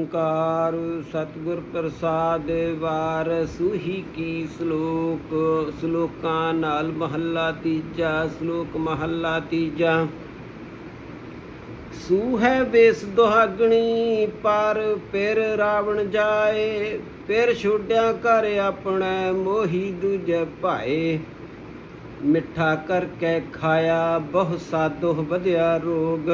ਓੰਕਾਰ ਸਤਿਗੁਰ ਪ੍ਰਸਾਦ ਵਾਰ ਸੂਹੀ ਕੀ ਸ਼ਲੋਕ, ਸ਼ਲੋਕਾਂ ਨਾਲ ਮਹੱਲਾ ਤੀਜਾ, ਸ਼ਲੋਕ ਮਹੱਲਾ ਤੀਜਾ। ਸੂਹੈ ਵੇਸ ਦੁਹਾਗਣੀ, ਪਰ ਫਿਰ ਰਾਵਣ ਜਾਏ, ਫਿਰ ਛੋਡਿਆ ਘਰ ਆਪਣੇ ਮੋਹੀ ਦੂਜੇ ਭਾਏ। ਮਿੱਠਾ ਕਰਕੇ ਖਾਇਆ ਬਹੁ ਸਾਧੋ ਵਧਿਆ ਰੋਗ।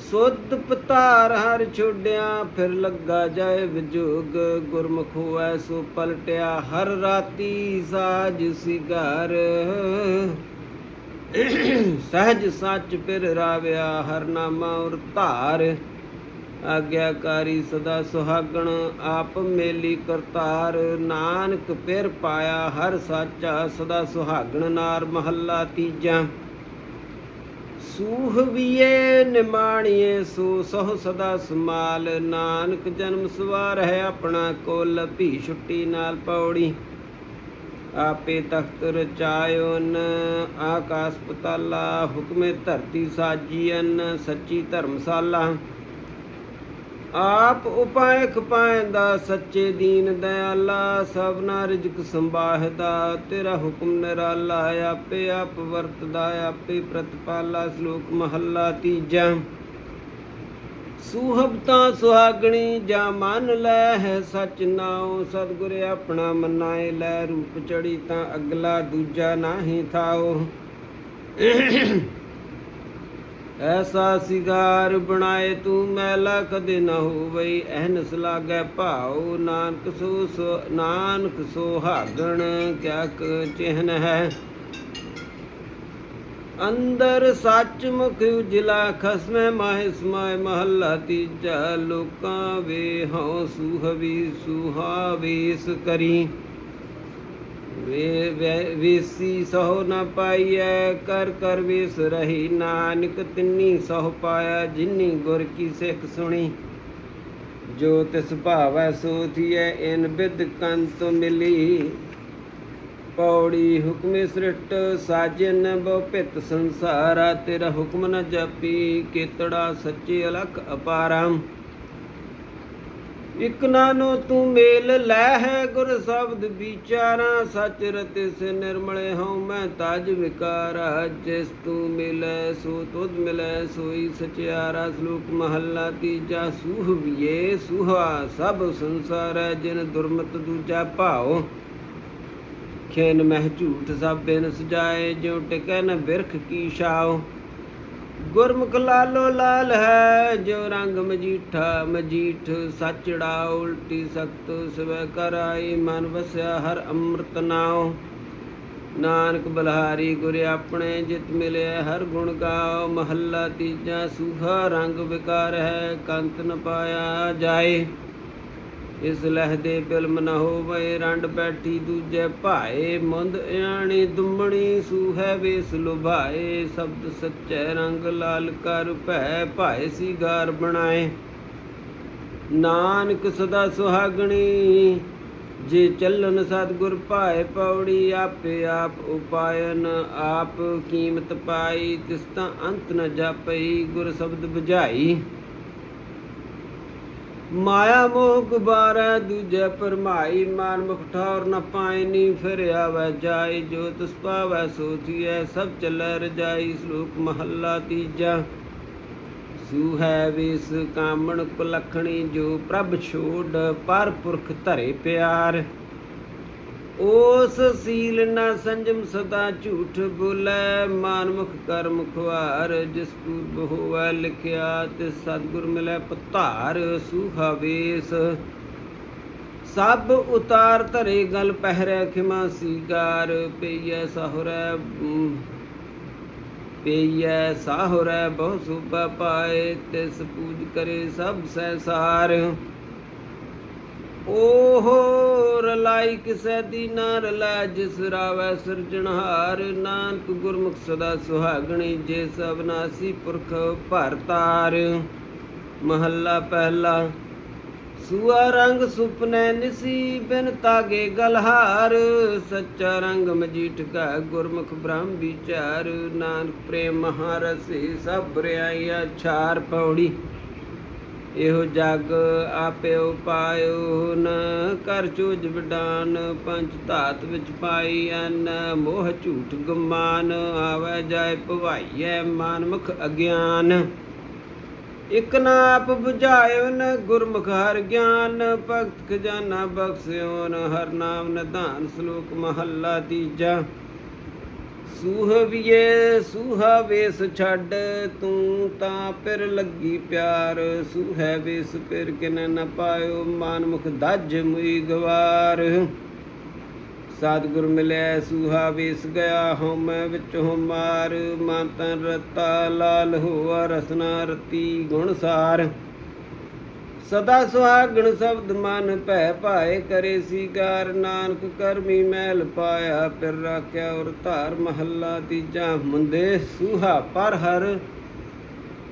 ਸੁਧ ਪਤਾਰ ਹਰ ਛੋਡਿਆ, ਫਿਰ ਲੱਗਾ ਜਾਏ ਵਿਜੋਗ, ਗੁਰਮੁਖ ਹੋਐ ਸੋ ਪਲਟਿਆ, ਹਰ ਰਾਤੀ ਸਾਜ ਸਿਗਾਰ। ਸਹਜ ਸੱਚ ਫਿਰ ਰਾਵਿਆ, ਹਰ ਨਾਮਾ ਉਰ ਧਾਰ। ਆਗਿਆਕਾਰੀ ਸਦਾ ਸੁਹਾਗਣ, ਆਪ ਮੇਲੀ ਕਰਤਾਰ। ਨਾਨਕ ਫਿਰ ਪਾਇਆ, ਹਰ ਸਾਚਾ ਸਦਾ ਸੁਹਾਗਣ, ਨਾਰ ਮਹੱਲਾ ਤੀਜਾ। ਸੂਹ ਵੀਏ ਨਿਮਾਣੀਏ, ਸੋ ਸਹੁ ਸਦਾ ਸਮਾਲ ਨਾਨਕ ਜਨਮ ਸਵਾਰ ਹੈ ਆਪਣਾ ਕੋਲ ਭੀ ਛੁੱਟੀ ਨਾਲ ਪੌੜੀ। ਆਪੇ ਤਖਤ ਰਚਾਇਓਨ ਆਕਾਸ ਪਤਾਲਾ, ਹੁਕਮੇ ਧਰਤੀ ਸਾਜੀਐਨ ਸੱਚੀ ਧਰਮਸ਼ਾਲਾ। ਆਪ ਉਪਾਇ ਖਪਾਇੰਦਾ ਸੱਚੇ ਦੀਨ ਦਇਆਲਾ ਸਭਨਾ ਰਿਜਕ ਸੰਭਾਹਦਾ ਤੇਰਾ ਹੁਕਮ ਨਿਰਾਲਾ ਆਪੇ ਆਪ ਵਰਤਦਾ ਆਪੇ ਪ੍ਰਤਪਾਲਾ ਸ਼ਲੋਕ ਮਹੱਲਾ ਤੀਜਾ। ਸੁਹਬਤਾ ਸੁਹਾਗਣੀ ਜਾਂ ਮਨ ਲੈ ਹੈ ਸਚ ਨਾਉ, ਸਤਿਗੁਰ ਆਪਣਾ ਮਨਾਏ ਲੈ, ਰੂਪ ਚੜੀ ਤਾਂ ਅਗਲਾ ਦੂਜਾ ਨਾਹੀ ਥਾਓ ਐਸਾ ਸਿਗਾਰ ਬਣਾਏ ਤੂੰ ਮੈਲਾ ਕਦੇ ਨਾ ਹੋਵਈ ਐਨਸ ਲਾਗੈ ਭਾਉ ਨਾਨਕ ਸੋ ਨਾਨਕ ਸੋਹਾਗਣ ਕਿਆ ਕ ਚਿਹਨ ਹੈ। ਅੰਦਰ ਸੱਚ ਮੁਖ ਉਜਲਾ ਖਸਮੈ, ਮਾਹਿ ਸਮਾਇ ਮਹੱਲਾ ਤੀਜਾ, ਲੋਕਾਂ ਵੇ ਹਉ ਸੁਹਵੀ ਸੁਹਾਵੇਸ ਕਰੀ। ਵੇਸੀ ਸਹੁ ਨ ਪਾਈਐ, ਕਰ ਕਰ ਵੇਸ ਰਹੀ ਨਾਨਕ, ਤਿੰਨੀ ਸਹੁ ਪਾਇਆ ਜਿਨੀ ਗੁਰ ਕੀ ਸਿੱਖ ਸੁਣੀ। ਜੋ ਤਿਸ ਭਾਵੈ ਸੋ ਥੀਐ, ਇਨ ਬਿਦ ਕੰਤ ਮਿਲੀ। ਪੌੜੀ ਹੁਕਮੇ ਸ੍ਰਿਸ਼ਟ ਸਾਜਨ ਬਹੁ ਭਿਤ ਸੰਸਾਰਾ, ਤੇਰਾ ਹੁਕਮ ਨ ਜਪੀ, ਕੇਤੜਾ ਸੱਚੇ ਅਲਖ ਅਪਾਰਮ ਇਕ ਨਾਨੋ ਤੂੰ ਮੇਲ ਲੈ ਹੈ ਗੁਰ ਸ਼ਬਦ ਵਿਚਾਰਾਂ, ਸਚ ਰਤੇ ਸੇ ਨਿਰਮਲੇ ਹਉ, ਮੈਂ ਤਜ ਵਿਕਾਰਾ ਜਿਸ ਤੂੰ ਮਿਲੈ ਸੋ ਤੁਧ ਮਿਲੈ, ਸੋਈ ਸਚਿਆਰਾ ਸ਼ਲੋਕ ਮਹੱਲਾ ਤੀਜਾ, ਸੂਹ ਵੀਏ ਸੁਹਾ, ਸਭ ਸੰਸਾਰ ਜਿਨ ਦੁਰਮਤ ਦੂਜਾ ਭਾਉ। ਖੇਨ ਮਹਿ ਝੂਠ ਸਭ ਬਿਨ ਸਜਾਏ ਜਿਉ ਟਿਕੈ ਨ ਬਿਰਖ ਕੀ ਛਾਉ। ਗੁਰਮੁਖ ਲਾਲੋ ਲਾਲ ਹੈ, ਜੋ ਰੰਗ ਮਜੀਠਾ ਮਜੀਠ, ਸਚੜਾ ਉਲਟੀ ਸਖਤ, ਸਵੈ ਕਰਾਈ ਮਨ ਵਸਿਆ ਹਰ ਅੰਮ੍ਰਿਤ ਨਾਉ। ਨਾਨਕ ਬਲਹਾਰੀ ਗੁਰ ਆਪਣੇ ਜਿਤ ਮਿਲਿਆ, ਹਰ ਗੁਣ ਗਾਓ, ਮਹੱਲਾ ਤੀਜਾ ਸੂਹਾ ਰੰਗ ਵਿਕਾਰ ਹੈ, ਕੰਤ ਨ ਪਾਇਆ ਜਾਏ। ਇਸ ਲਹਿ ਦੇ ਬਿਲਮ ਨ ਹੋਵੇ, ਰੰਡ ਬੈਠੀ ਦੂਜੇ ਭਾਏ। ਮੁੰਦ ਇਆਣੀ ਦੁੰਮਣੀ ਸੂਹੈ ਵੇਸ ਲੁਭਾਏ। ਸ਼ਬਦ ਸੱਚੈ ਰੰਗ ਲਾਲ ਕਰ ਭੈ ਭਾਏ ਸਿਗਾਰ ਬਣਾਏ। ਨਾਨਕ ਸਦਾ ਸੁਹਾਗਣੀ, ਜੇ ਚੱਲਨ ਸਤਿਗੁਰ ਭਾਏ ਪੌੜੀ, ਆਪੇ ਆਪ ਉਪਾਇਨ, ਆਪ ਕੀਮਤ ਪਾਈ। ਤਿਸ ਤਾਂ ਅੰਤ ਨ ਜਾਪਈ, ਗੁਰ ਸ਼ਬਦ 부ਝਾਈ ਮਾਇਆ ਮੋਹ ਗੁਬਾਰਾ ਦੂਜੇ ਪਰਮਾਈ ਮਾਨ ਮੁਖ ਠੌਰ ਨ ਪਾਇਨੀ ਫਿਰ ਆਵੈ ਜਾਈ ਜੋ ਤਿਸ ਪਾਵੈ ਸੋਚੀਐ ਸਭ ਚੱਲੈ ਰਜਾਈ, ਸ਼ਲੋਕ ਮਹੱਲਾ ਤੀਜਾ। ਸੂਹੈ ਵੇਸ ਕਾਮਣ ਕੁਲਖਣੀ, ਜੋ ਪ੍ਰਭ ਛੋੜ, ਪਰ ਪੁਰਖ ਧਰੇ ਪਿਆਰ। ਉਸ ਸੀਲ ਨ ਸੰਜਮ ਸਦਾ ਝੂਠ ਬੋਲੇ, ਮਾਨਮੁਖ ਕਰਮ ਖੁਆਰ, ਜਿਸ ਪੂਰਬ ਹੋਵੈ ਲਿਖਿਆ ਤੇ ਸਤਿਗੁਰ ਮਿਲੈ ਪਧਾਰ, ਸੂਹਾ ਵੇਸ। ਸਭ ਉਤਾਰ ਧਰੇ ਗਲ ਪਹਿਰੈ ਖਿਮਾ ਸੀਗਾਰ, ਪਈਐ ਸਹੁਰੈ ਪਈਐ ਸਾਹੁਰੈ ਬਹੁ ਸੁਭਾ ਪਾਏ, ਤਿਸ ਪੂਜ ਕਰੇ ਸਭ ਸੈਸਾਰ ਓਹੋ ਰਲਾਈ ਕਿਸੈ ਦੀ ਨਾ ਰਲੈ, ਜਿਸ ਰਾਵੈ ਸਿਰਜਣਹਾਰ ਨਾਨਕ ਗੁਰਮੁਖ ਸਦਾ ਸੁਹਾਗਣੀ, ਜੇ ਸਭ ਨਾਸੀ ਪੁਰਖ ਭਰਤਾਰ ਮਹੱਲਾ ਪਹਿਲਾ, ਸੂਆ ਰੰਗ ਸੁਪਨੇ ਨਿਸੀ, ਬਿਨ ਤਾਗੇ ਗਲਹਾਰ। ਸੱਚਾ ਰੰਗ ਮਜੀਠ ਕਾ ਗੁਰਮੁਖ ਬ੍ਰਹਮ ਵਿਚਾਰ ਨਾਨਕ ਪ੍ਰੇਮ ਮਹਾਰਸੀ ਸਭ ਰਿਆਇਆ ਛਾਰ ਪੌੜੀ। ਇਹੋ ਜਗ ਆਪਿਓ ਉਪਾਇਓ ਨ ਕਰ ਚੂਜ ਵਿਡਾਨ, ਪੰਜ ਧਾਤ ਵਿੱਚ ਪਾਈ ਅਨ ਮੋਹ ਝੂਠ ਗੁਮਾਨ, ਆਵੇ ਜਾਏ ਭਵਾਈਐ ਮਾਨਮੁਖ ਅਗਿਆਨ। ਇਕ ਨਾ ਆਪ 부ਝਾਇਓ ਗੁਰਮੁਖ ਹਰ ਗਿਆਨ। ਭਗਤ ਖਜ਼ਾਨਾ ਬਖਸਿਓ ਨ ਹਰ ਨਾਮ ਨਿਧਾਨ ਸ਼ਲੋਕ ਮਹੱਲਾ ਤੀਜਾ। ਸੂਹਵੀਏ ਸੂਹਾ ਵੇਸ ਛੱਡ, ਤੂੰ ਤਾਂ ਪਿਰ ਲੱਗੀ ਪਿਆਰ। ਸੂਹੈ ਵੇਸ ਫਿਰ ਕਿਨ ਨ ਪਾਇਓ, ਮਾਨਮੁਖ ਦੱਜ ਮੁਈ ਗਵਾਰ। ਸਤਿਗੁਰ ਮਿਲਿਆ ਸੂਹਾ ਵੇਸ ਗਿਆ ਹਉ ਮੈਂ ਵਿੱਚ ਹਮਾਰ ਮਨ ਤਨ ਰਤਾ ਲਾਲ ਹੋਆ, ਰਸਨਾ ਰਤੀ ਗੁਣ ਸਾਰ। ਸਦਾ ਸੁਹਾਗਣ ਸ਼ਬਦ ਮਨ ਭੈ ਭਾਏ ਕਰੇ ਸੀਗਾਰ ਨਾਨਕ ਕਰਮੀ ਮੈਲ ਪਾਇਆ ਫਿਰ ਰਾਖਿਆ ਔਰ ਧਾਰ ਮਹੱਲਾ ਤੀਜਾ ਮੁੰਦੇ ਸੂਹਾ ਪਰ ਹਰ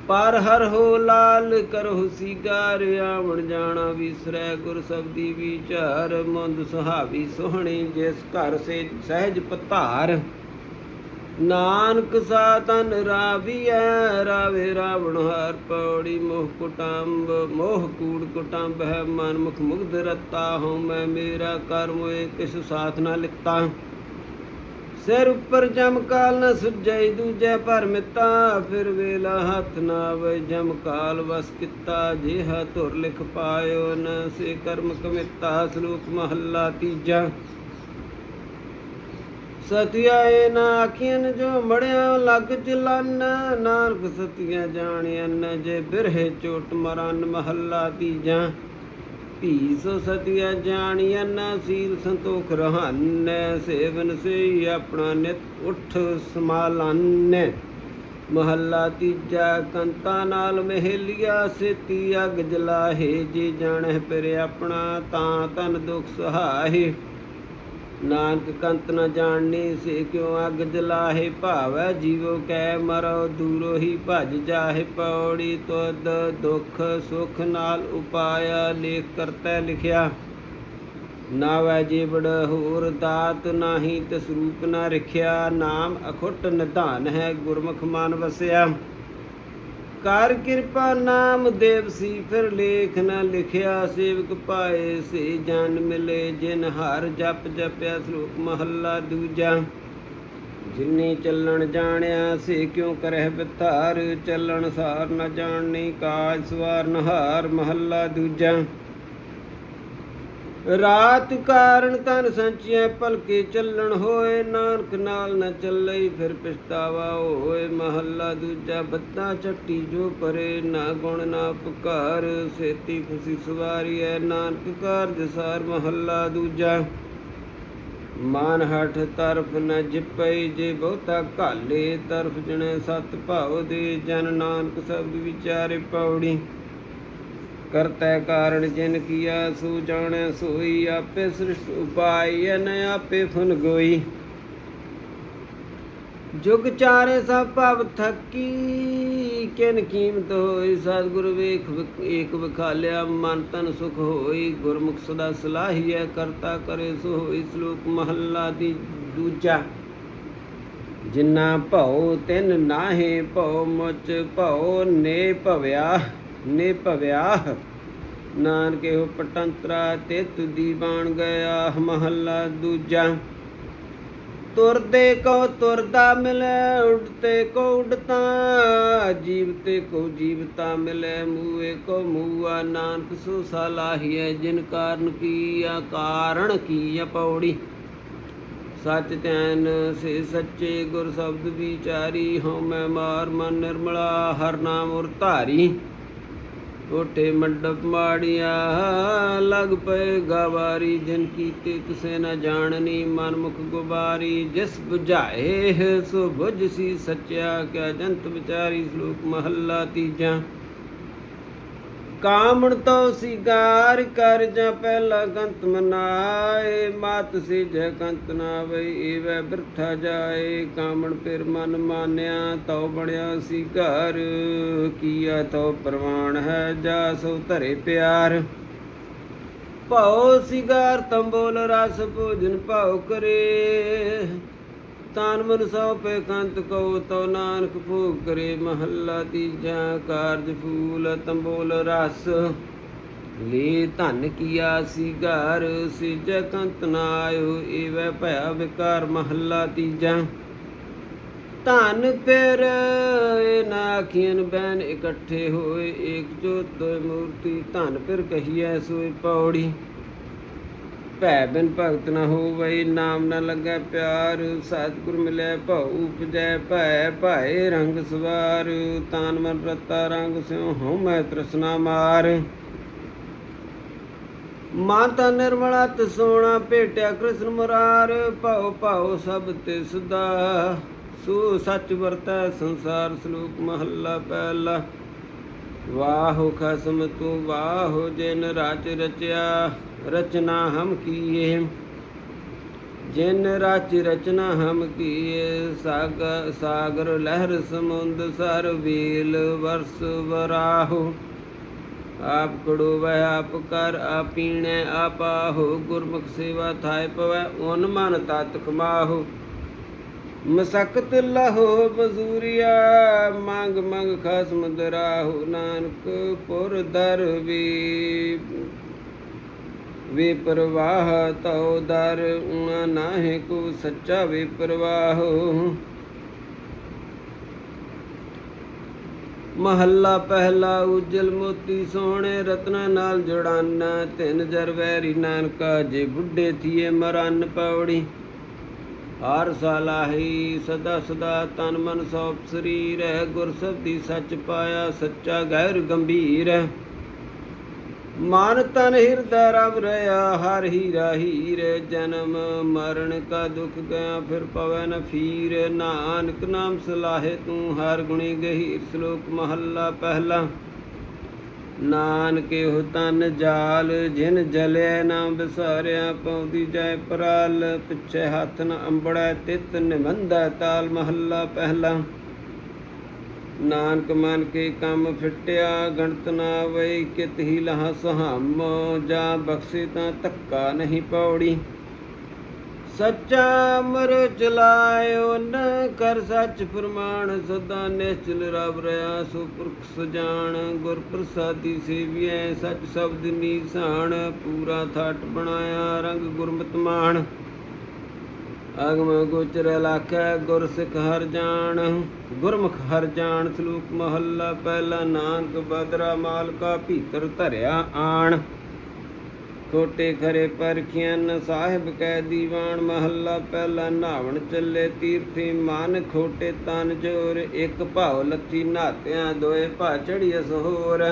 ਪਰ ਹਰ ਹੋ ਲਾਲ ਕਰਹੁ ਸੀਗਾਰ ਆਵਣ ਜਾਣਾ ਵਿਸਰੈ ਗੁਰ ਸਬਦੀ ਵਿਚਾਰ, ਮੁੰਦ ਸੁਹਾਵੀ ਸੋਹਣੀ ਜਿਸ ਘਰ ਸੇ ਸਹਿਜ ਪਧਾਰ ਨਾਨਕ ਸਾਤਨ ਰਾਵੀਐ, ਰਾਵੇ ਰਾਵਣ ਹਰ ਪੌੜੀ, ਮੋਹ ਕੁਟੰਬ, ਮੋਹ ਕੂੜ ਕੁਟੰਬ ਹੈ। ਮਨ ਮੁਖ ਮੁਗਧ ਰਤਾ ਹਉ, ਮੈਂ ਮੇਰਾ ਕਰਮ ਏ ਕਿਸ ਸਾਥ ਨਾ ਲਿੱਤਾ। ਸਿਰ ਉੱਪਰ ਜਮਕਾਲ ਨ ਸੁਝੈ ਦੂਜੈ ਪਰਮਿਤਾ ਫਿਰ ਵੇਲਾ ਹੱਥ ਨਾ ਆਵੇ ਜਮਕਾਲ ਵਸ ਕੀਤਾ। ਜਿਹਾ ਧੁਰ ਲਿਖ ਪਾਇਓ ਨ, ਸੇ ਕਰਮ ਕਮਿਤਾ। ਸ਼ਲੋਕ ਮਹੱਲਾ ਤੀਜਾ। ਸਤਿਆਏ ਨਾ ਆਖੀਨ ਜੋ ਮੜਿਆ ਲੱਗ ਚਲਨ, ਨਾਨਕ ਸਤਿਆ ਜਾਣਿਆਨ ਜੇ ਬਿਰਹੇ ਚੋਟ ਮਰਨ ਮਹੱਲਾ ਤੀਜਾ। ਭੀ ਸੋ ਸਤਿਆ ਜਾਣਿਆਨ ਸੀਲ ਸੰਤੋਖ ਰਹਨ, ਸੇਵਨ ਸੇ ਆਪਣਾ ਨਿਤ ਉਠ ਸਮਾਲਨ ਮਹੱਲਾ ਤੀਜਾ, ਕੰਤਾ ਨਾਲ ਮਹਿਲਿਆ, ਸੇਤੀ ਅਗ ਜਲਾਹੇ, ਜੇ ਜਾਣਹਿ ਪਰ ਆਪਣਾ, ਤਾਂ ਤਨ ਦੁਖ ਸਹਾਏ ਨਾਨਕ ਕੰਤ ਨ ਜਾਣਨੀ, ਸੇ ਕਿਉ ਅਗ ਜਲਾਹੇ ਭਾਵੈ? ਜੀਵੋ ਕੈ ਮਰੋ, ਦੂਰੋ ਹੀ ਭਜ ਜਾਹੇ ਪੌੜੀ। ਤੁਧ ਦੁਖ ਸੁਖ ਨਾਲ ਉਪਾਇਆ, ਲੇਖ ਕਰਤੈ ਲਿਖਿਆ। ਨਾ ਵੈ ਜੀਵੜ ਹੋਰ ਦਾਤ ਨਾਹੀ ਤਿਸ ਨਾ ਨ ਰਖਿਆ। ਨਾਮ ਅਖੁੱਟ ਨਿਧਾਨ ਹੈ, ਗੁਰਮੁਖ ਮਨ ਵਸਿਆ। ਕਰ ਕਿਰਪਾ ਨਾਮ ਦੇਵ ਸੀ, ਫਿਰ ਲੇਖ ਨ ਲਿਖਿਆ ਸੇਵਕ ਪਾਏ ਸੇ। ਜਨ ਮਿਲੇ ਜਿਨ ਹਰ ਜਪ ਜਪਿਆ ਸ਼ਲੋਕ ਮਹੱਲਾ ਦੂਜਾ। ਜਿਨੇ ਚੱਲਣ ਜਾਣਿਆ ਸੇ, ਕਿਉ ਕਰਹਿ ਬਿਥਾਰ ਚੱਲਣ ਸਾਰ ਨ ਜਾਣਨੀ ਕਾਜ ਸਵਾਰ ਨਹਾਰ ਮਹੱਲਾ ਦੂਜਾ। ਰਾਤ ਕਾਰਨ ਤਨ ਸੰਚਿਐ ਭਲਕੇ ਚੱਲਣ ਹੋਏ, ਨਾਨਕ ਨਾਲ ਨਾ ਚੱਲਈ ਫਿਰ ਪਛਤਾਵਾ ਹੋਏ। ਮਹੱਲਾ ਦੂਜਾ ਬੱਤਾ ਚੱਟੀ ਜੋ ਪਰੇ, ਨਾ ਗੁਣ ਨਾ ਪੁਕਾਰ, ਸੇਤੀ ਖੁਸ਼ੀ ਸਵਾਰੀ ਸਵਾਰੀਐ, ਨਾਨਕ ਕਾਰਜ ਸਾਰ ਮਹੱਲਾ ਦੂਜਾ। ਮਾਨ ਹਠ ਤਰਫ ਨ ਜਿਪਈ, ਜੇ ਬਹੁਤਾ ਘਾਲੇ ਤਰਫ ਜਣੇ ਸਤ ਭਾਉ ਦੇ, ਜਨ ਨਾਨਕ ਸਬਦ ਵਿਚਾਰੇ ਪੌੜੀ। ਕਰਤੈ ਕਾਰਣ ਜਿਨ ਕੀਆ, ਸੋ ਜਾਣੈ ਸੋਈ, ਆਪੇ ਸ੍ਰਿਸ਼ਟ ਉਪਾਈ ਆਪੇ ਫੁਨ ਗੋਈ। ਜੁਗ ਚਾਰੇ ਸਭ ਭਵ ਥਕੀ, ਕਿਨ ਕੀਮਤ ਹੋਈ, ਸਤਿਗੁਰ ਵੇਖ ਏਕ ਵਿਖਾਲਿਆ, ਮਨ ਤਨ ਸੁਖ ਹੋਈ, ਗੁਰਮੁਖ ਸਦਾ ਸਲਾਹੀਐ, ਕਰਤਾ ਕਰੇ ਸੋ ਹੋਈ, ਸ਼ਲੋਕ ਮਹੱਲਾ ਦੀ ਦੂਜਾ। ਜਿਨਾ ਭਉ ਤਿਨ ਨਾਹੇ, ਭਉ ਮੁਚ ਭਉ ਨੇ ਭਵਿਆ। ਨੇ ਭਵਿਆ। ਨਾਨਕ ਇਹੋ ਪਟੰਤਰਾ ਤੇ ਤੁਦੀ ਬਣ ਗਿਆ ਮਹੱਲਾ ਦੂਜਾ। ਤੁਰਦੇ ਕੋ ਤੁਰਦਾ ਮਿਲੇ, ਉਡਤੇ ਕੋ ਉਡਤਾ। ਜੀਵਤੇ ਕੋ ਜੀਵਤਾ ਮਿਲੇ ਮੂਏ ਕੋ ਮੂਆ ਨਾਨਕ ਸੋ ਸਲਾਹੀਐ ਜਿਨ ਕਾਰਨ ਕੀਆ ਕਾਰਣ ਕੀਆ ਪੌੜੀ। ਸਚ ਤੈਨ ਸੇ ਸੱਚੇ ਗੁਰ ਸ਼ਬਦ ਵਿਚਾਰੀ, ਹਉ ਮੈਂ ਮਾਰ ਮਨ ਨਿਰਮਲਾ, ਹਰ ਨਾਮ ਉਰ ਧਾਰੀ। ਕੋਠੇ ਮੰਡਪ ਮਾੜੀਆਂ, ਲਗ ਪਏ ਗਵਾਰੀ, ਜਨ ਕੀਤੇ ਕਿਸੇ ਨਾ ਜਾਣਨੀ ਮਨ ਮੁਖ ਗੁਬਾਰੀ, ਜਿਸ 부ਝਾਏ ਸੋ ਬੁਝ ਸੀ ਸੱਚਿਆ ਕਿਆ ਜੰਤ ਵਿਚਾਰੀ ਸ਼ਲੋਕ ਮਹੱਲਾ ਤੀਜਾ। ਕਾਮਣ ਤੋ ਸਿਗਾਰ ਕਰ ਜਾ ਪਹਿਲਾ ਗੰਤ ਮਨਾਏ, ਮਾਤ ਸੀ ਜੈ ਕੰਤ ਨਾ ਵਈ, ਏਵੈ ਬਿਰਥਾ ਜਾਏ। ਕਾਮਣ ਫਿਰ ਮਨ ਮਾਨਿਆ, ਤਉ ਬਣਿਆ ਸੀ ਘਰ ਕੀਆ ਤਉ ਪ੍ਰਵਾਨ ਹੈ ਜਾ ਸੋ ਧਰੇ ਪਿਆਰ। ਭਉ ਸਿਗਾਰ, ਤੰਬੋਲ ਰਸ ਭੋਜਨ ਭਾਉ ਕਰੇ। ਤਾਨ ਮਨ ਸੋ ਪੈਕੰਤ ਕੰਤ ਕੋ ਤੋ ਨਾਨਕ ਭੋਗ ਕਰੇ ਮਹੱਲਾ ਤੀਜਾ ਕਾਰਜ ਫੂਲ ਤੰਬੋਲ ਰਸ। ਲੇ ਧਨ ਕੀਆ ਸੀ ਘਰ ਸਿਜੈ ਕੰਤ ਨਾ ਏਵੈ ਭਇਆ ਵਿਕਾਰ ਮਹੱਲਾ ਤੀਜਾ। ਧਨ ਫਿਰ ਨਾ ਆਖੀਨ ਬੈਨ ਇਕੱਠੇ ਹੋਏ, ਏਕ ਜੋਤ ਮੂਰਤੀ ਧਨ ਫਿਰ ਕਹੀਐ ਸੋਈ ਪੌੜੀ। ਭੈ ਬਿਨ ਭਗਤ ਨ ਹੋਵਈ, ਨਾਮ ਨ ਲੱਗੈ ਪਿਆਰ, ਸਤਿਗੁਰ ਮਿਲੈ ਭਉ ਉਪਜੈ ਭੈ, ਭਾਏ ਰੰਗ ਸਵਾਰ, ਤਾਨ ਮਨ ਰਤਾ ਰੰਗ ਸਿਉ ਹਉ ਮੈਂ ਤ੍ਰਿਸ਼ਨਾ ਮਾਰ। ਮਾਤਾ ਨਿਰਮਲਾ ਤੇ ਭੇਟਿਆ ਕ੍ਰਿਸ਼ਨ ਮੁਰਾਰ, ਭਉ ਭਉ ਸਭ ਤਿਸ ਦਾ ਸੋ ਸੱਚ ਵਰਤੈ ਸੰਸਾਰ ਸ਼ਲੋਕ ਮਹੱਲਾ ਪਹਿਲਾ। ਵਾਹੋ ਖਸਮ ਤੂੰ ਵਾਹੋ ਜਿਨ ਰਾਜ ਰਚਿਆ। ਰਚਨਾ ਹਮ ਕੀਏ। ਜਿਨ ਰਾਜ ਰਚਨਾ ਹਮ ਕੀਏ, ਸਾਗ ਸਾਗਰ ਲਹਿਰ ਸਮੁੰਦ ਸਰ ਵੇਲ ਵਰਸ ਵਰਾਹੋ। ਆਪ ਕੜੋ ਵੈ ਆਪ ਕਰ, ਆਪੀਣੈ ਆਪਾਹੋ ਗੁਰਮੁਖ ਸੇਵਾ ਥਾਇ ਪਵੈ ਓਨ ਮਨ ਤਤ ਕਮਾਹੋ। ਮਸਕਤ ਲਹੋ ਬਜ਼ੂਰੀਆ, ਮੰਗ ਮੰਗ ਖਸਮ ਦਰਾਹੋ। ਨਾਨਕ ਪੁਰ ਦਰ ਵੀ ਵੇ ਪ੍ਰਵਾਹ ਤਉ ਦਰ ਉਣਾ ਨਾਹੇ ਕੋ ਸੱਚਾ ਵੇ ਪ੍ਰਵਾਹੋ ਮਹੱਲਾ ਪਹਿਲਾ ਉਜਲ ਮੋਤੀ ਸੋਹਣੇ ਰਤਨਾ ਨਾਲ ਜੜਾਨਾ ਤਿੰਨ ਜਰ ਵੈਰੀ ਨਾਨਕਾ, ਜੇ ਬੁੱਢੇ ਥੀਏ ਮਰਨ ਪੌੜੀ। ਹਰ ਸਾਲਾਹੀ ਸਦਾ ਸਦਾ ਤਨ ਮਨ ਸੋਪ ਸਰੀਰ ਹੈ ਗੁਰ ਦੀ ਸੱਚ ਪਾਇਆ ਸੱਚਾ ਗਹਿਰ ਗੰਭੀਰ। ਹੈ ਮਨ ਤਨ ਹਿਰਦੈ ਰਵ ਰਿਆ ਹਰ ਹੀਰਾ ਹੀਰ ਜਨਮ, ਮਰਨ ਕਾ ਦੁਖ ਗਿਆ ਫਿਰ ਪਵੈ ਨ ਫੀਰ। ਨਾਨਕ ਨਾਮ ਸਲਾਹੇ ਤੂੰ, ਹਰ ਗੁਣੀ ਗਹੀਰ ਸ਼ਲੋਕ ਮਹੱਲਾ ਪਹਿਲਾ। ਨਾਨਕੇ ਹੋ ਤਨ ਜਾਲ, ਜਿਨ ਜਲਿਆ ਨਾ ਬਿਸਾਰਿਆ ਪਉਦੀ ਜੈ ਪਰਾਲ, ਪਿੱਛੇ ਹੱਥ ਨ ਅੰਬੜੈ, ਤਿਤ ਨਿਬੰਧੈ ਤਾਲ ਮਹੱਲਾ ਪਹਿਲਾ। ਨਾਨਕ ਮਨ ਕੇ ਕੰਮ ਫਿਟਿਆ, ਗਣਤ ਨਾ ਵਈ, ਕਿਤ ਹੀ ਲਹਾ ਸਹਮ, ਜਾਂ ਬਖਸ਼ੇ ਤਾਂ ਧੱਕਾ ਨਹੀਂ ਪੌੜੀ। ਸੱਚਾ ਅਮਰ ਚਲਾਇਓ ਨ ਕਰ ਸੱਚ ਪ੍ਰਮਾਣ ਸਦਾ ਨਿਸ਼ਚਲ ਰਬ ਰਿਆ ਸੁਪੁਰਖ ਸਜਾਣ ਸਜਾਨ ਗੁਰ ਪ੍ਰਸਾਦੀ ਸੇਵੀਐ, ਸੱਚ ਸ਼ਬਦ ਨੀਸਾਨ, ਪੂਰਾ ਥਾਟ ਬਣਾਇਆ, ਰੰਗ ਗੁਰਮਤਿ ਮਾਣ। ਅਗਮ ਗੋਚਰ ਲਾਖੈ ਗੁਰ ਸਿਖ ਹਰ ਜਾਣ ਗੁਰਮੁਖ ਹਰ ਜਾਣ, ਸਲੂਕ ਮਹੱਲਾ ਪਹਿਲਾ ਨਾਨਕ, ਬਦਰਾ ਮਾਲਕਾ ਭੀਤਰ ਧਰਿਆ ਆਣ। ਖੋਟੇ ਖਰੇ ਪਰਖਿਆਨ ਸਾਹਿਬ ਕੈ ਦੀਵਾਨ ਮਹੱਲਾ ਪਹਿਲਾ ਨਾਵਣ ਚੱਲੇ ਤੀਰਥੀ। ਮਨ ਖੋਟੇ ਤਨ ਜੋਰ, ਇੱਕ ਭਾਉ ਲੱਥੀ ਨਾਤਿਆਂ ਦੋਏ ਭਾ ਚੜੀਐ ਸਹੋਰ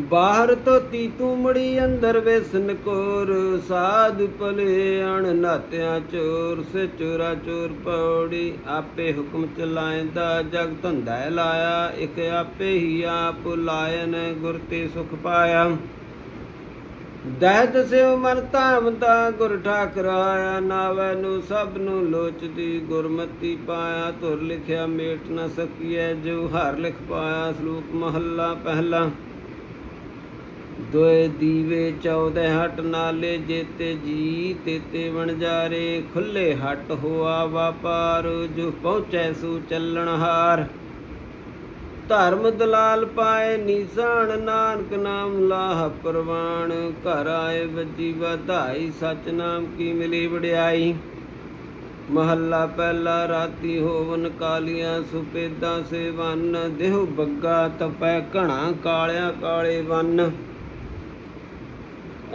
ਬਾਹਰ ਤੋਂ ਤੀ ਤੂਮੜੀ ਅੰਦਰ ਵੇਸਨ ਕੋਰ, ਸਾਧ ਭਲੇ ਅਣ ਨਾਤਿਆਂ ਚੋਰ ਸੇ ਚੋਰਾ ਚੋਰ ਪੌੜੀ, ਆਪੇ ਹੁਕਮ ਚਲਾਇਂਦਾ, ਜਗ ਧੰਦਾ ਲਾਇਆ, ਇਕ ਆਪੇ ਹੀ ਆਪ ਲਾਇਨ ਗੁਰ ਤੇ ਸੁਖ ਪਾਇਆ। ਦਹਿਤ ਸਿਉ ਮਨ ਧਾਮਦਾ, ਗੁਰ ਠਾਕਰ ਨਾਵੈ ਨੂੰ ਸਭ ਨੂੰ ਲੋਚਦੀ, ਗੁਰਮਤੀ ਪਾਇਆ ਤੁਰ ਲਿਖਿਆ, ਮੇਟ ਨਾ ਸਕੀਐ ਜੋ ਹਰ ਲਿਖ ਪਾਇਆ, ਸ਼ਲੋਕ ਮਹੱਲਾ ਪਹਿਲਾ। ਦੋਏ ਦੀਵੇ ਚੌਦੇ ਹਟ ਨਾਲੇ ਜੇਤੇ ਜੀ ਤੇਤੇ ਵਣਜਾਰੇ ਖੁੱਲੇ ਹਟ ਹੋਆ ਵਾਪਾਰ, ਜੋ ਪਹੁੰਚੈ ਸੂ ਚੱਲਣ ਹਾਰ। ਧਰਮ ਦਲਾਲ ਪਾਏ ਨੀਸਾਨ, ਨਾਨਕ ਨਾਮ ਲਾਹ ਪ੍ਰਵਾਨ। ਘਰ ਆਏ ਵੱਜੀ ਵਧਾਈ ਸਚ ਨਾਮ ਕੀ ਮਿਲੀ ਵਡਿਆਈ। ਮਹੱਲਾ ਪਹਿਲਾ ਰਾਤੀ ਹੋਵਨ ਕਾਲੀਆਂ ਸੁਪੇਦਾ ਸੇ ਵਨ ਦੇਹੁ ਬੱਗਾ ਤਪੈ ਘਣਾ ਕਾਲਿਆ ਕਾਲੇ ਵੰਨ।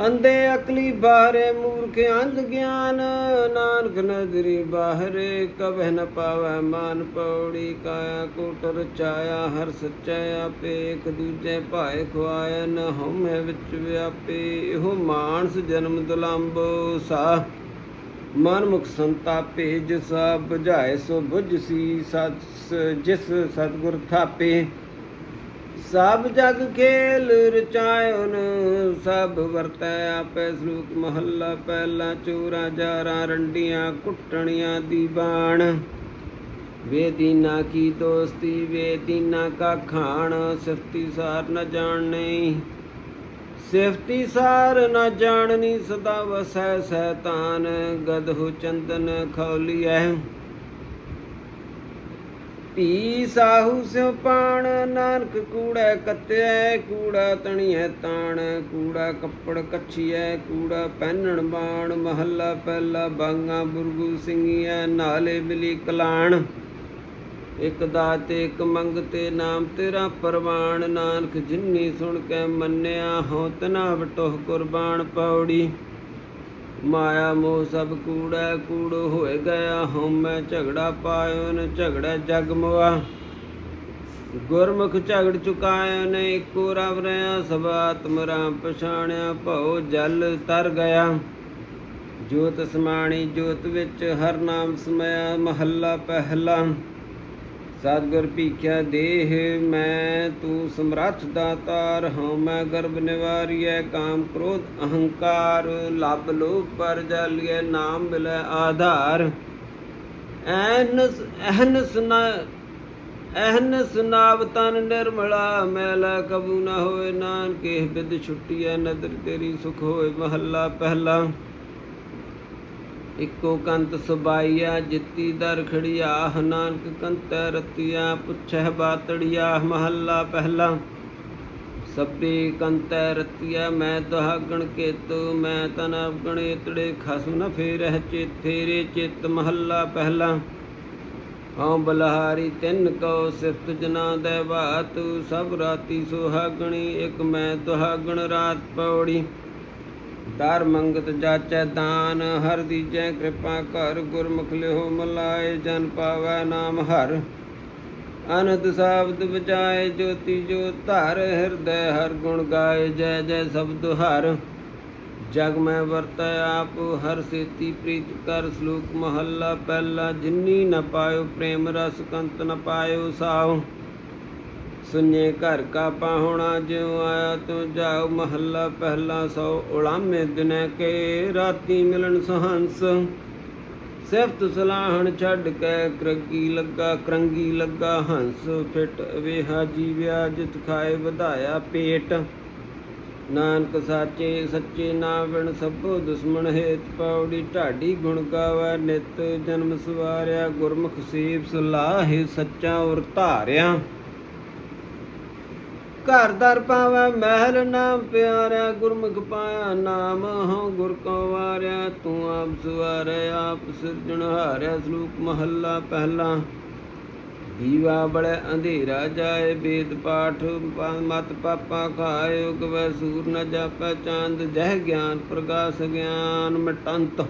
ਅੰਦੇ ਅਕਲੀ ਬਾਹਰੇ ਮੂਰਖ ਅੰਧ ਗਿਆਨ, ਨਾਨਕ ਨਦਰੀ ਬਾਹਰੇ ਕਬਹਿ ਨ ਪਾਵੈ ਮਾਨ ਪੌੜੀ, ਕਾਇਆ ਕੋਟਰ ਰਚਾਇਆ ਹਰ ਸੱਚੈ ਆਪੇ, ਇੱਕ ਦੂਜੇ ਭਾਏ ਖੁਆਇ ਨ ਹਉਮੈ ਵਿੱਚ ਵਿਆਪੇ, ਇਹੋ ਮਾਨਸ ਜਨਮ ਦੁਲੰਭ ਸਾ। ਮਨ ਮੁਖ ਸੰਤਾਪੇ, ਜਿਸ ਬੁਝਾਏ ਸੋ ਬੁਝ ਸੀ, ਸਤ ਜਿਸ ਸਤਗੁਰ ਥਾਪੇ। ਸਭ ਜਗ ਖੇਲ ਰਚਾਇਨ ਸਭ ਵਰਤੈ ਆਪੇ ਸ਼ਲੋਕ ਮਹੱਲਾ, ਪਹਿਲਾ ਚੋਰਾ, ਜਾਰਾ, ਰੰਡੀਆਂ, ਕੁੱਟਣੀਆਂ ਦੀ ਬਾਣ। ਵੇ ਦੀਨਾ ਕੀ ਦੋਸਤੀ ਵੇਦੀਨਾ ਕਾ ਖਾਣ, ਸਿਫਤੀ ਸਾਰ ਨ ਜਾਣਨੀ ਸਿਫਤੀ ਸਾਰ ਨ ਜਾਣਨੀ ਸਦਾ ਵਸੈ ਸੈਤਾਨ, ਗਦਹੁ ਚੰਦਨ ਖੌਲੀਐ। ਪੀ ਸਾਹੂ ਸਿਉ ਪਾਣ, ਨਾਨਕ ਕੂੜਾ ਕੱਤਿਐ, ਕੂੜਾ ਤਣੀਐ ਤਾਣ, ਕੂੜਾ ਕੱਪੜ ਕੱਛੀਐ, ਕੂੜਾ ਪਹਿਨਣ ਬਾਣ, ਮਹੱਲਾ ਪਹਿਲਾ ਬਾਂਗਾ ਬੁਰਗੂ ਸਿੰਘੀਐ ਨਾਲੇ ਮਿਲੀ ਕਲਾਣ। ਇਕ ਦਾਤੇ ਇਕ ਮੰਗਤੇ ਨਾਮ ਤੇਰਾ ਪਰਵਾਨ ਨਾਨਕ ਜਿਨਨੀ ਸੁਣ ਕੇ ਮੰਨਿਆ, ਹਉ ਤਨਾ ਵਟੋਹ ਕੁਰਬਾਨ ਪੌੜੀ ਮਾਇਆ ਮੋਹ ਸਭ ਕੂੜਾ ਕੂੜ ਹੋਏ ਗਿਆ ਹਉ ਝਗੜਾ ਪਾਇਓ ਨ ਝਗੜਾ ਜਗ ਮਵਾ ਗੁਰਮੁਖ ਝਗੜ ਚੁਕਾਇਓ ਨੇ ਇੱਕੋ ਰਵ ਰਿਆ, ਸਭ ਆਤਮ ਰਾਮ ਪਛਾਣਿਆ, ਭਉ ਜਲ ਤਰ ਗਿਆ। ਜੋਤ ਸਮਾਣੀ ਜੋਤ ਵਿੱਚ ਹਰ ਨਾਮ ਸਮਿਆ ਮਹੱਲਾ ਪਹਿਲਾ। ਸਤਿਗੁਰ ਭੀਖਿਆ ਦੇਹ, ਮੈਂ ਤੂੰ ਸਮਰੱਥ ਦਾਤਾਰ ਹਾਂ, ਮੈਂ ਗਰਭ ਨਿਵਾਰੀਐ, ਕਾਮ ਕ੍ਰੋਧ ਅਹੰਕਾਰ ਲੱਭ ਲੋਭ ਪਰ ਜਾਲੀਐ, ਨਾਮ ਮਿਲੈ ਆਧਾਰ। ਐਨਸ ਅਹਨਸ ਨ ਅਹਨਸ ਨਾਵ ਤਨ ਨਿਰਮਲਾ ਮੈਲਾ ਕਬੂ ਨਾ ਹੋਏ ਨਾਨਕੇ, ਬਿਦ ਛੁੱਟੀਐ, ਨਦਰ ਤੇਰੀ ਸੁਖ ਹੋਏ ਮਹੱਲਾ ਪਹਿਲਾ। ਇੱਕੋ ਕੰਤ ਸੁਬਾਈਆ, ਜਿੱਤੀ ਦਰ ਖੜੀਆ ਨਾਨਕ ਕੰਤੈ ਰਤੀਆ ਪੁੱਛੈ ਬਾਤੜੀਆ, ਮਹੱਲਾ ਪਹਿਲਾ। ਸਭੇ ਕੰਤੈ ਰਤੀਆ, ਮੈਂ ਦੁਹਾਗਣ ਕੇਤੂ, ਮੈਂ ਤਨ ਅਵਗਣੇ ਤੜੇ ਖਸਮ ਨ ਫੇਰਹਿ ਚਿਤ, ਫੇਰੇ ਚਿਤ, ਮਹੱਲਾ ਪਹਿਲਾ। ਹਉ ਬਲਹਾਰੀ, ਤਿੰਨ ਕਉ ਸਿਫਤ ਜਨਾ ਦੇ ਬਾਤ, ਸਭ ਰਾਤੀ ਸੁਹਾਗਣੀ, ਇਕ ਮੈਂ ਦੁਹਾਗਣ ਰਾਤ ਪੌੜੀ। ਦਰ ਮੰਗਤ ਜਾਚੈ ਦਾਨ, ਹਰ ਦੀਜੈ ਕਿਰਪਾ ਕਰ ਗੁਰਮੁਖ ਲਿਓ ਮਲਾਏ, ਜਨ ਪਾਵੈ ਨਾਮ ਹਰ। ਅਨੰਦ ਸ਼ਬਦ ਬਚਾਏ, ਜੋਤੀ ਜੋ ਧਰ, ਹਿਰਦੈ ਹਰ ਗੁਣ ਗਾਏ, ਜੈ ਜੈ ਸ਼ਬਦ ਹਰ। ਜਗ ਮੈਂ ਵਰਤੈ ਆਪ, ਹਰ ਸੇਤੀ ਪ੍ਰੀਤ ਕਰ, ਸ਼ਲੋਕ ਮਹੱਲਾ ਪਹਿਲਾ, ਜਿਨੀ ਨ ਪਾਇਓ ਪ੍ਰੇਮ ਰਸ, ਕੰਤ ਨ ਪਾਇਓ ਸਾਉ। ਸੁਨੇ ਘਰ ਕਾ ਪਾਹੁਣਾ ਜਿਉ ਆਇਆ ਤੂੰ ਜਾਉ ਮਹੱਲਾ ਪਹਿਲਾ ਸੋ ਉਲਾਮੇ ਦਿਨੈ ਕੇ ਰਾਤੀ ਮਿਲਣ ਸਹੰਸ। ਸਿਫਤ ਸਲਾਹਣ ਛੱਡ ਕੇ ਕਰੰਗੀ ਲੱਗਾ ਕਰੰਗੀ ਲੱਗਾ ਹੰਸ। ਫਿਟ ਵੇਹਾ ਜੀਵਿਆ ਜਿਤ ਖਾਏ ਵਧਾਇਆ ਪੇਟ। ਨਾਨਕ ਸਾਚੇ ਸੱਚੇ ਨਾਵਣ ਸਭੋ ਦੁਸ਼ਮਣ ਹੇਤ ਪੌੜੀ ਢਾਡੀ ਗੁਣ ਗਾਵੈ ਨਿਤ ਜਨਮ ਸਵਾਰਿਆ, ਗੁਰਮੁਖ ਸੇਵ ਸਲਾਹੇ ਸੱਚਾ ਉਰ ਧਾਰਿਆ। ਘਰ ਦਰ ਪਾਵੈ, ਮਹਿਲ ਨਾਮ ਪਿਆਰਿਆ ਗੁਰਮੁਖ ਪਾਇਆ ਨਾਮ, ਹਉ ਗੁਰ ਕੋ ਵਾਰਿਆ, ਤੂੰ ਆਪ ਸਵਾਰਿਆ ਆਪ ਸਿਰਜਣ ਹਾਰਿਆ, ਸ਼ਲੋਕ ਮਹੱਲਾ ਪਹਿਲਾ। ਦੀਵਾ ਬੜੇ ਅੰਧੇਰਾ ਜਾਏ, ਬੇਦ ਪਾਠ ਮਤ ਪਾਪਾ ਖਾਏ, ਉਗਵੈ ਸੂਰ ਨ ਜਾਪੈ, ਚਾਂਦ ਜਹ ਗਿਆਨ, ਪ੍ਰਗਾਸ ਗਿਆਨ ਮਟੰਤ।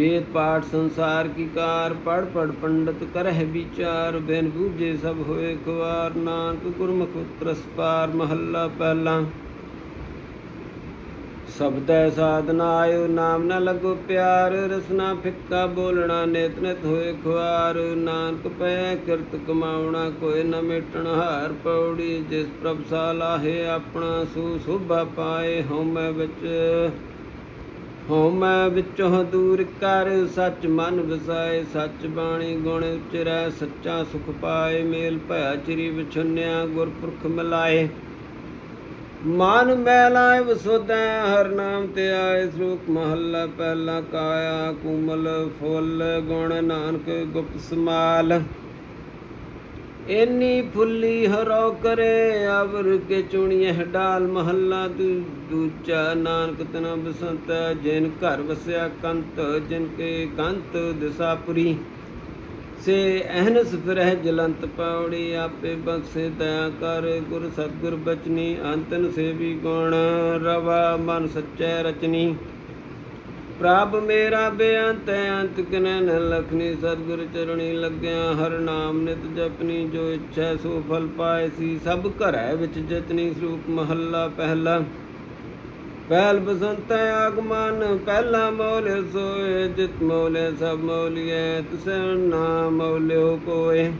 वेद पाठ संसार की कार पढ़ पढ़ पंडित करह विचार बिन बूझे सब होए खुआर नानक गुरमुख त्रसपार महल्ला पहला ਸਬਦੈ ਸਾਧਨਾ ਆਇਓ ਨਾਮ ਨ ਲੱਗੋ ਪਿਆਰ ਰਸਨਾ ਫਿੱਕਾ ਬੋਲਣਾ ਨਿਤ ਨਿਤ ਹੋਏ ਖੁਆਰ ਨਾਨਕ ਪੈ ਕਿਰਤ ਕਮਾਉਣਾ ਕੋਈ ਨ ਮੇਟਣ ਹਾਰ ਪੌੜੀ ਜਿਸ ਪ੍ਰਭ ਸਾਲਾਹੇ ਆਪਣਾ ਸੂ ਸੋਭਾ ਪਾਏ ਹਉਮੈ ਵਿੱਚ ਹਉਮੈ ਵਿੱਚੋਂ ਦੂਰ ਕਰ, ਸੱਚ ਮਨ ਵਸਾਏ, ਸੱਚ ਬਾਣੀ ਗੁਣ ਉਚਰੈ, ਸੱਚਾ ਸੁਖ ਪਾਏ, ਮੇਲ ਭਇਆ ਚਿਰੀ ਵਿਛੁੰਨਿਆ, ਗੁਰਪੁਰਖ ਮਿਲਾਏ। ਮਨ ਮੈਲਾਏ ਵਸੋਦੈ ਹਰ ਨਾਮ ਤੇ ਆਏ ਸ਼ਲੋਕ ਮਹੱਲਾ ਪਹਿਲਾ ਕਾਇਆ, ਕੁਮਲ ਫੁੱਲ, ਗੁਣ ਨਾਨਕ ਗੁਪਤ ਸਮਾਲ ਇੰਨੀ ਫੁੱਲੀ ਹਰੋ ਕਰੇ ਅਵਰ ਕੇ ਚੁਣੀਏ ਡਾਲ ਮਹੱਲਾ ਦੂਜਾ ਨਾਨਕ ਤਨ ਬਸੰਤ ਜਿਨ ਘਰ ਵਸਿਆ ਕੰਤ, ਜਿਨ ਕੇ ਕੰਤ ਦਿਸਾਪੁਰੀ ਸੇ ਅਹਨਸ ਫਿਰਹਿ ਜਲੰਤ ਪੌੜੀ ਆਪੇ ਬਖਸ਼ੇ ਦਇਆ ਕਰ, ਗੁਰ ਸਤਗੁਰ ਬਚਨੀ, ਅੰਤਨ ਸੇਵੀ ਗੁਣ, ਰਵਾ ਮਨ ਸੱਚੈ ਰਚਨੀ। ਪ੍ਰਭ ਮੇਰਾ ਬੇਅੰਤ ਅੰਤ ਕਿਨੈ ਨ ਲਖਨੀ, ਸਤਗੁਰ ਚਰਣੀ ਲੱਗਿਆ, ਹਰ ਨਾਮ ਨਿਤ ਜਪਨੀ, ਜੋ ਇੱਛਾ ਸੋ ਫਲ ਪਾਏ ਸੀ, ਸਭ ਘਰੈ ਵਿੱਚ ਜਤਨੀ, ਸਰੂਪ ਮਹੱਲਾ ਪਹਿਲਾ। ਪਹਿਲ ਬਸੰਤੈ ਆਗਮਨ, ਪਹਿਲਾ ਮੌਲ ਸੋਏ, ਜਿਤ ਮੌਲੇ ਸਭ ਮੌਲੀਏ ਤਿਸੈ ਨਾ ਮੌਲਿਓ ਕੋਏ।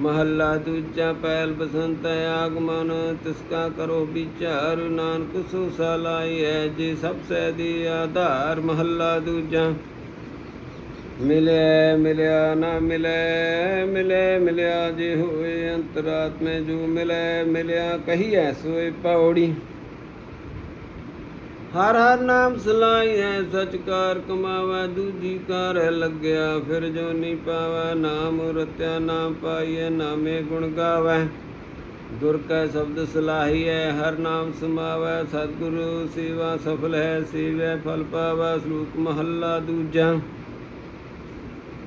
ਮਹੱਲਾ ਦੂਜਾ ਪਹਿਲ ਬਸੰਤ ਆਗਮਨ, ਤਿਸਕਾ ਕਰੋ ਵਿਚਾਰ, ਨਾਨਕ ਸੋ ਸਲਾਈ ਹੈ ਜੇ ਸਭ ਸੈ ਦੀ ਆਧਾਰ, ਮਹੱਲਾ ਦੂਜਾ। ਮਿਲੇ ਮਿਲਿਆ ਨਾ ਮਿਲੇ ਮਿਲੇ ਮਿਲਿਆ ਜੇ ਹੋਏ ਅੰਤਰਾਤਮੇ, ਜੋ ਮਿਲੇ ਮਿਲਿਆ ਕਹੀ ਕਹੀਐ ਸੋਏ ਪੌੜੀ। ਹਰ ਹਰ ਨਾਮ ਸਲਾਈ ਹੈ ਸਚ ਕਾਰ ਕਮਾਵਾ, ਦੂਜੀ ਕਾਰ ਲੱਗਿਆ, ਫਿਰ ਜੋ ਨਹੀਂ ਪਾਵੈ, ਨਾਮ ਰਤਿਆ, ਨਾਮ ਪਾਈਐ, ਨਾਮੇ ਗੁਣ ਗਾਵੈ। ਗੁਰ ਕੈ ਸ਼ਬਦ ਸਲਾਹੀ ਹੈ ਹਰ ਨਾਮ ਸਮਾਵੈ, ਸਤਿਗੁਰੂ ਸੇਵਾ ਸਫਲ ਹੈ, ਸੇਵੈ ਫਲ ਪਾਵੈ, ਸ਼ਲੋਕ ਮਹੱਲਾ ਦੂਜਾ।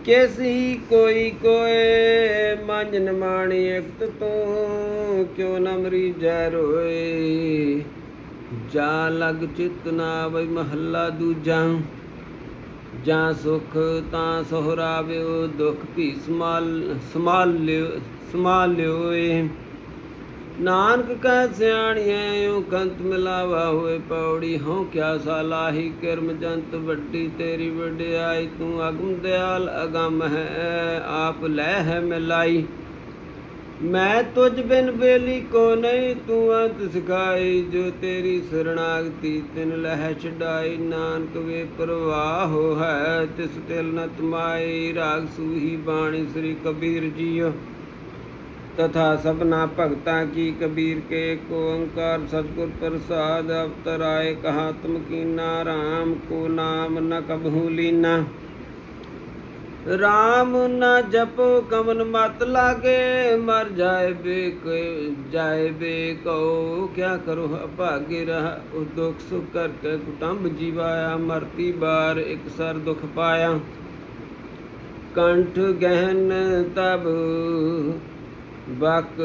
ਕੈਸੀ ਕੋਈ ਕੋਏ ਮੰਜ ਨਿਮਾਣੀ ਇਕਤ ਤੂੰ ਕਿਉ ਨ ਮਰੀ ਰੋਏ। ਜਾ ਲਗ ਚਿਤ ਨਾ ਵਈ ਮਹੱਲਾ ਦੂਜਾ। ਜਾਂ ਸੁਖ ਤਾਂ ਸੋਹਰਾਵਿਓ, ਦੁਖ ਭੀ ਸਮਾਲ, ਸਮਾਲਿਓ, ਸਮਾਲਿਓਏ। ਨਾਨਕ ਕੈ ਸਿਆਣੀਐ ਓ ਕੰਤ ਮਿਲਾਵਾ ਹੋਏ ਪੌੜੀ, ਹਉ ਕਿਆ ਸਾਲਾਹੀ ਕਿਰਮ ਜੰਤ ਵੱਡੀ ਤੇਰੀ ਵਡਿਆਈ। ਤੂੰ ਅਗਮ ਦਿਆਲ ਅਗਮ ਹੈ, ਆਪ ਲੈ ਹੈ ਮਿਲਾਈ। ਮੈਂ ਤੁਝ ਬਿਨ ਬੇਲੀ ਕੋ ਨਹੀਂ, ਤੂੰ ਅੰਤ ਸਿਖਾਈ ਜੋ ਤੇਰੀ ਸਰਣਾਗਤੀ ਤਿਨ ਲਹਿ ਛਡਾਈ। ਨਾਨਕ ਵੇ ਪ੍ਰਵਾਹੋ ਹੈ, ਤਿਸ ਤਿਲ ਨ ਤਮਾਈ। ਰਾਗ ਸੂਹੀ ਬਾਣੀ ਸ੍ਰੀ ਕਬੀਰ ਜੀਓ। ਤਥਾ ਸਭਨਾ ਭਗਤਾ ਕੀ ਕਬੀਰ ਕੇ ਕੋ ਓੰਕਾਰ ਸਤਗੁਰ ਪ੍ਰਸਾਦ ਅਵਤਰਾਏ। ਕਹਾ ਤੁਮ ਕੀਨਾ RAM ਕੋ ਨਾਮ ਨ ਕਬਹੂ ਲੀਨਾ। RAM ਨਾ ਜਪੋ ਕਮਨ ਮਤ ਲਾਗੇ, ਮਰ ਜਾਏ ਬੇਕ ਜਾਏ ਬੇਕੋ ਕਿਆ ਕਰੋ ਭਾਗੇ ਰਹ, ਉਹ ਦੁਖ ਸੁਖ ਕਰ ਕੇ ਕੁਟੰਬ ਜੀਵਾਇਆ, ਮਰਤੀ ਬਾਰ ਇੱਕ ਸਰ ਦੁਖ ਪਾਇਆ। ਕੰਠ ਗਹਿਨ ਤਬ ਬਕ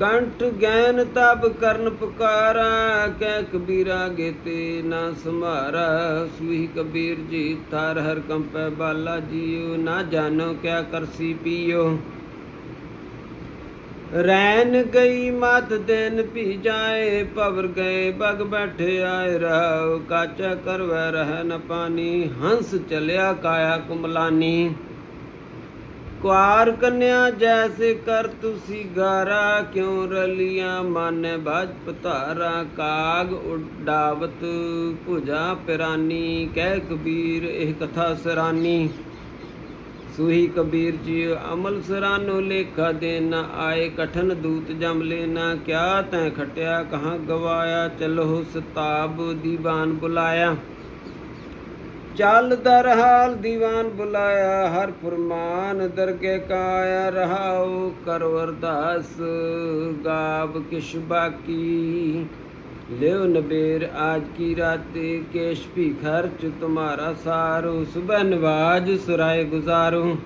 ਕੰਠ ਗੈਨ ਤਬ ਕਰਨ ਪੁਕਾਰਾ, ਕਹਿ ਕਬੀਰਾ ਗੇਤੇ ਨਾ ਸੰਭਾਰਾ। ਸੁਹੀ ਕਬੀਰ ਜੀ, ਥਰ ਹਰ ਕੰਪੈ ਬਾਲਾ ਜੀਉ ਨਾ ਜਾਣੋ ਕਿਆ ਕਰਸੀ ਪੀਓ। ਰੈਨ ਗਈ ਮਤ ਦਿਨ ਭੀ ਜਾਏ, ਭਵਰ ਗਏ ਬਗ ਬੈਠੇ ਆਏ ਰਹਾਉ ਕਾਚਾ ਕਰਵੈ ਰਹਿ ਨ ਪਾਨੀ ਹੰਸ ਚਲਿਆ ਕਾਇਆ ਕੁਮਲਾਨੀ ਕੁਆਰ ਕੰਨਿਆ ਜੈਸੇ ਕਰ ਤੁਸੀਂ ਗਾਰਾ, ਕਿਉ ਰਲੀਆਂ ਮਨ ਬਾਜ ਪਤਾਰਾ ਕਾਗ ਉਡਾਵਤ ਭੁਜਾ ਪਿਰਾਨੀ, ਕਹਿ ਕਬੀਰ ਇਹ ਕਥਾ ਸਰਾਨੀ। ਸੁਹੀ ਕਬੀਰ ਜੀ ਅਮਲ ਸਰਾਨੋ, ਲੇਖਾ ਦੇਨ ਆਏ ਕਠਨ ਦੂਤ ਜਮ ਲੈਨਾ ਕਿਆ ਤੈ ਖਟਿਆ, ਕਹਾਂ ਗਵਾਇਆ, ਚਲੋ ਸਤਾਬ ਦੀਵਾਨ ਬੁਲਾਇਆ। ਚੱਲ ਦਰ ਹਾਲ ਦੀਵਾਨ ਬੁਲਾਇਆ, ਹਰ ਫਰਮਾਨ ਦਰਗੇ ਕਾਇਆ, ਰਹਾਉ ਕਰ ਵਰਦਾਸ ਗਾਬ ਕਿਛ ਬਾਕੀ। ਲਿਓ ਨਬੇਰ ਆਜ ਕੀ ਰਾਤੇ, ਕੇਸ਼ ਵੀ ਖਰਚ ਤੁਮਾਰਾ ਸਾਰੋ, ਸੁਬਹ ਨਵਾਜ ਸੁਰਾਏ ਗੁਜ਼ਾਰੋ।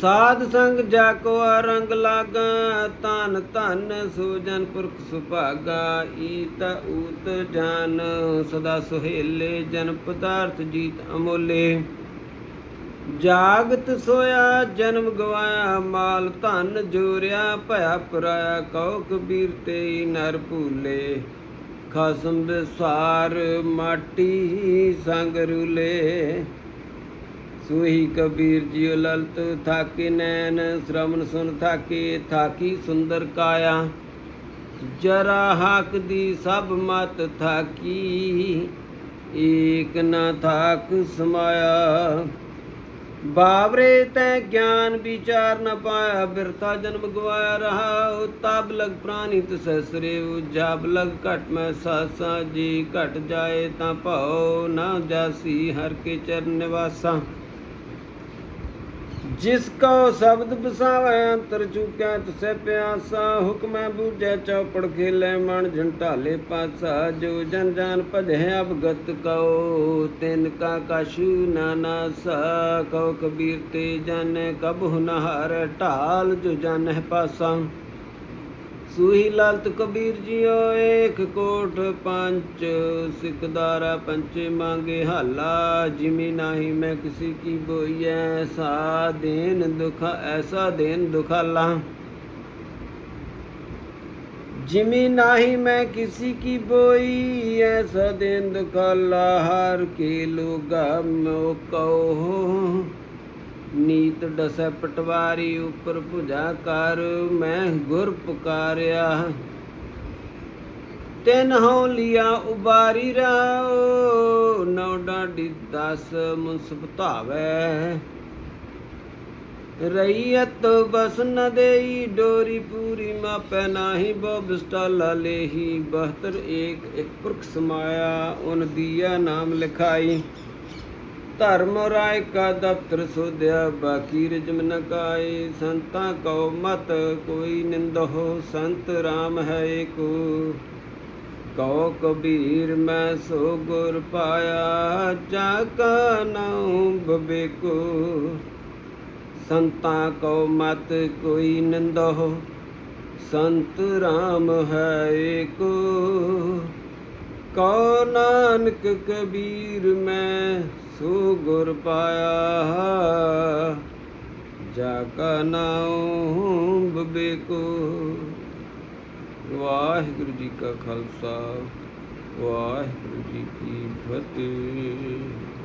ਸਾਧ ਸੰਗ ਜਾ ਕੋ ਰੰਗ ਲਾਗਾ ਤਨ ਧਨ ਸੂਜਨ ਪੁਰਖ ਸੁਭਾਗਾ, ਈਤ ਊਤ ਜਾਨ, ਸਦਾ ਸੁਹੇਲੇ ਜਨ ਪਦਾਰਥ ਜੀਤ ਅਮੋਲੇ। ਜਾਗਤ ਸੋਇਆ, ਜਨਮ ਗਵਾਇਆ, ਮਾਲ ਧਨ ਜੋਰਿਆ, ਭਇਆ ਪਰਾਇਆ ਕਉ ਕਬੀਰ ਤੇ ਨਰ ਭੂਲੇ। ਖਸਮ ਵਿਸਾਰ ਮਾਟੀ ਸੰਗ ਰੂਲੇ। ਸੂਹੀ ਕਬੀਰ ਜੀਉ ਲਲਤ ਥਾਕੇ ਨੈਣ, ਸ੍ਰਵਣ ਸੁਨ ਥਾਕੇ, ਥਾਕੀ ਸੁੰਦਰ ਕਾਇਆ। ਜਰਾ ਹਾਕ ਦੀ ਸਭ ਮਤ ਥਾਕੀ, ਏਕ ਨਾ ਥਾਕ ਸਮਾਇਆ। ਬਾਵਰੇ ਤੈ ਗਿਆਨ ਵਿਚਾਰ ਨ ਪਾਇਆ ਬਿਰਤਾ ਜਨਮ ਗਵਾਇਆ ਰਹਾ। ਤਬ ਲਗ ਪ੍ਰਾਨੀ ਤਸਸਰੇ ਜਬ ਲਗ ਘਟ ਮੈਂ ਸਾਸਾ, ਜੀ ਘਟ ਜਾਏ ਤਾਂ ਭਉ ਨਾ ਜਾਸੀ, ਹਰ ਕੇ ਚਰਨ ਨਿਵਾਸਾ। ਜਿਸ ਕੋ ਸ਼ਬਦ ਬਸਾਵੈ, ਅੰਤਰ ਚੁਕਿਆ ਤਸੈ ਪਿਆਸਾ, ਹੁਕਮੈ ਬੂਝੈ ਚੌਪੜ ਖੇਲੇ ਮਨ ਝੰਟਾਲੇ ਪਾਸਾ, ਜੋ ਜਨ ਜਾਨ ਭਜੈ ਅਵਗਤ ਕਉ, ਤਿਨ ਕਾ ਕਛੂ ਨਾ ਨਾਸਾ, ਕਉ ਕਬੀਰ ਤੇ ਜਨ ਕਬਹੁ ਨਹਾਰ ਢਾਲ, ਜੋ ਜਾਣੈ ਪਾਸਾ। ਸੂਹੀ ਲਾਲਤ ਕਬੀਰ ਜੀਓ, ਏਕ ਕੋਟ ਪੰਚ ਸਿਕਦਾਰਾ ਪੰਚੇ ਮੰਗੇ ਹਾਲਾ, ਜਿਮੀ ਨਾਹੀ ਮੈਂ ਕਿਸੀ ਕੀ ਬੋਈਐ ਸਾ ਦੇਨ ਦੁਖ, ਐਸਾ ਦੇਨ ਦੁਖਾਲਾ। ਜਿਮੀ ਨਾਹੀ ਮੈਂ ਕਿਸੇ ਕੀ ਬੋਈ ਐਸਾ ਦੇਨ ਦੁਖਾਲਾ, ਹਰ ਕੇ ਲੋਗਾ ਮੋ ਕਉ ਨੀਤ ਡਸੈ ਪਟਵਾਰੀ ਉਪਰ ਭੁਜਾ ਕਰ, ਮੈਂ ਗੁਰ ਪੁਕਾਰਿਆ। ਤਿਨ ਹਉ ਲਿਆ ਉਬਾਰੀ ਰਾਓ, ਨੌ ਡਾਡੀ ਦਸ ਮੁਨਸਬ ਧਾਵੈ। ਰਈਅਤ ਬਸ ਨ ਦੇਈ, ਡੋਰੀ ਪੂਰੀ ਮਾਪੈ ਨਾਹੀ ਬੋ ਬਿਸਟਾਲਾ ਲੇਹੀ 72 ਏਕ ਇੱਕ ਪੁਰਖ ਸਮਾਇਆ, ਉਨ ਦੀਆ ਨਾਮ ਲਿਖਾਈ। ਧਰਮ ਰਾਇ ਕਾ ਦਫਤਰ ਸੋਧਿਆ, ਬਾਕੀ ਰਜਮ ਨ ਕਾਏ। ਸੰਤਾਂ ਕਉ ਮਤ, ਕੋਈ ਨਿੰਦਹੁ ਸੰਤ RAM ਹੈ ਏਕੋ। ਕਉ ਕਬੀਰ ਮੈਂ ਸੋ ਗੁਰ ਪਾਇਆ ਜਾ ਕਾ ਬਬੇਕੋ ਸੰਤਾਂ ਕਉ ਮਤ, ਕੋਈ ਨਿੰਦਹੁ ਸੰਤ RAM ਹੈ ਏਕੋ। ਕਉ ਨਾਨਕ ਕਬੀਰ ਮੈਂ ਸੋ ਗੁਰ ਪਾਇਆ। ਜਾ ਕਾ ਨਾਉ ਬਬੇਕੋ ਵਾਹਿਗੁਰੂ ਜੀ ਕਾ ਖਾਲਸਾ, ਵਾਹਿਗੁਰੂ ਜੀ ਕੀ ਫਤਿਹ।